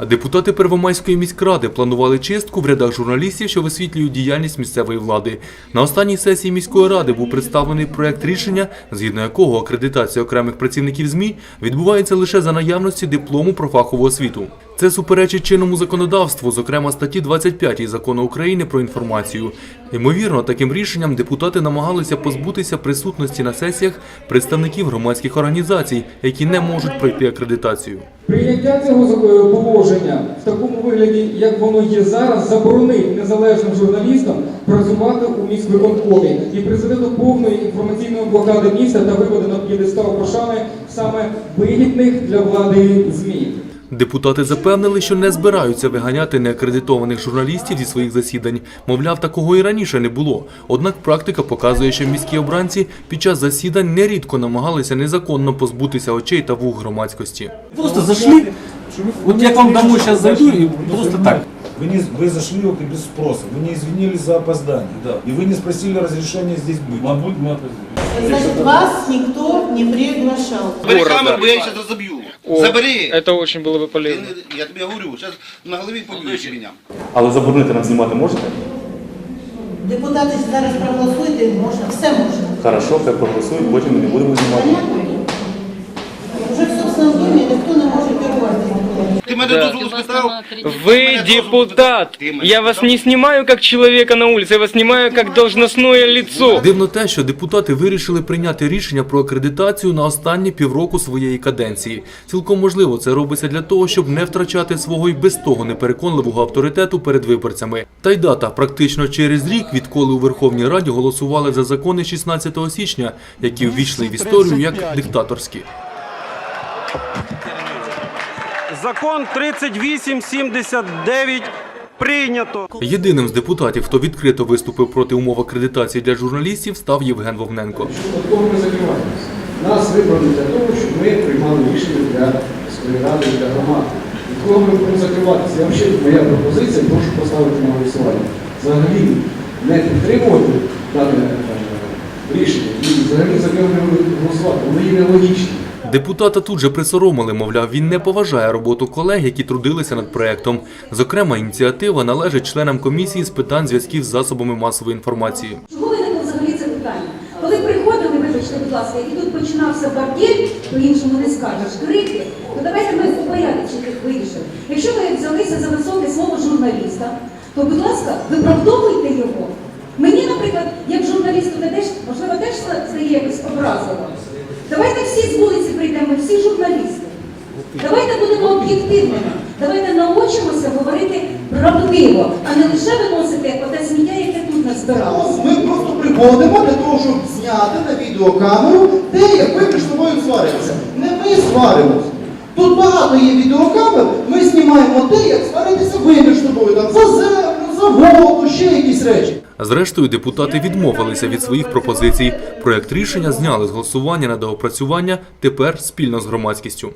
Депутати Первомайської міськради планували чистку в рядах журналістів, що висвітлюють діяльність місцевої влади. На останній сесії міської ради був представлений проект рішення, згідно якого акредитація окремих працівників ЗМІ відбувається лише за наявності диплому про фахову освіту. Це суперечить чинному законодавству, зокрема статті 25 закону України про інформацію. Ймовірно, таким рішенням депутати намагалися позбутися присутності на сесіях представників громадських організацій, які не можуть пройти акредитацію. Прийняття цього положення в такому вигляді, як воно є зараз, заборонить незалежним журналістам працювати у міськвиконкомі і призведе до повної інформаційної блокади міста та виведе на п'єдестал пошани саме вигідних для влади ЗМІ. Депутати запевнили, що не збираються виганяти неакредитованих журналістів зі своїх засідань. Мовляв, такого і раніше не було. Однак практика показує, що міські обранці під час засідань нерідко намагалися незаконно позбутися очей та вух громадськості. Просто зашли, вот я к вам домой сейчас зайду и просто так. Вы, не, вы зашли вот и без спроса, вы не извинились за опоздание. Да. И вы не спросили разрешения здесь быть. Мабуть, ми опозиції. Значит, вас никто не приглашал. Забери камеру, бо я сейчас разобью. Забери. Это очень было бы полезно. Я, я тебе говорю, сейчас на голове побьешь меня. Але заборонити нам знімати можете? Депутати зараз проголосуйте, можна, все можна. Хорошо, хай проголосують, потім ми не будемо знімати. Понятно? Мене дозволу спитав? Вы депутат. Я вас не снимаю как человека на улице, я вас снимаю как должностное лицо. Дивно те, що депутати вирішили прийняти рішення про акредитацію на останні півроку своєї каденції. Цілком можливо, це робиться для того, щоб не втрачати свого й без того непереконливого авторитету перед виборцями. Та й дата практично через рік, відколи у Верховній Раді голосували за закони 16 січня, які ввійшли в історію як диктаторські. Закон 3879 прийнято. Єдиним з депутатів, хто відкрито виступив проти умов акредитації для журналістів, став Євген Вовненко. Кого ми закриваємося? Нас вибрали для того, щоб ми приймали рішення для міської ради для громади. Від кого ми будемо закриватися? Я ще моя пропозиція, прошу поставити на голосування. Взагалі не підтримувати дане е, рішення і взагалі за нього не голосувати. Воно є нелогічне. Депутата тут же присоромили, мовляв, він не поважає роботу колег, які трудилися над проектом. Зокрема, ініціатива належить членам комісії з питань зв'язків з засобами масової інформації. Чому виникло взагалі це питання? Коли приходили, вибачте, будь ласка, і тут починався бордель, по-іншому не скажеш, крики, то давайте ми по порядку їх вирішимо. Якщо ви взялися за високе слово журналіста, то, будь ласка, виправдовуйте його. Мені, наприклад, як журналісту, це теж, можливо, теж стає якось образливо. Давайте всі з прийдемо, всі журналісти. Давайте будемо об'єктивними. Давайте научимося говорити правдиво, а не лише виносити оте сміття, яке тут назбиралося. Ми просто приходимо для того, щоб зняти на відеокамеру те, як ви між собою сваритеся. Не ми сваримося. Тут багато є відеокамер, ми знімаємо те, як сваритеся ви між собою там за землю, за воду, ще якісь речі. Зрештою, депутати відмовилися від своїх пропозицій. Проект рішення зняли з голосування на доопрацювання тепер спільно з громадськістю.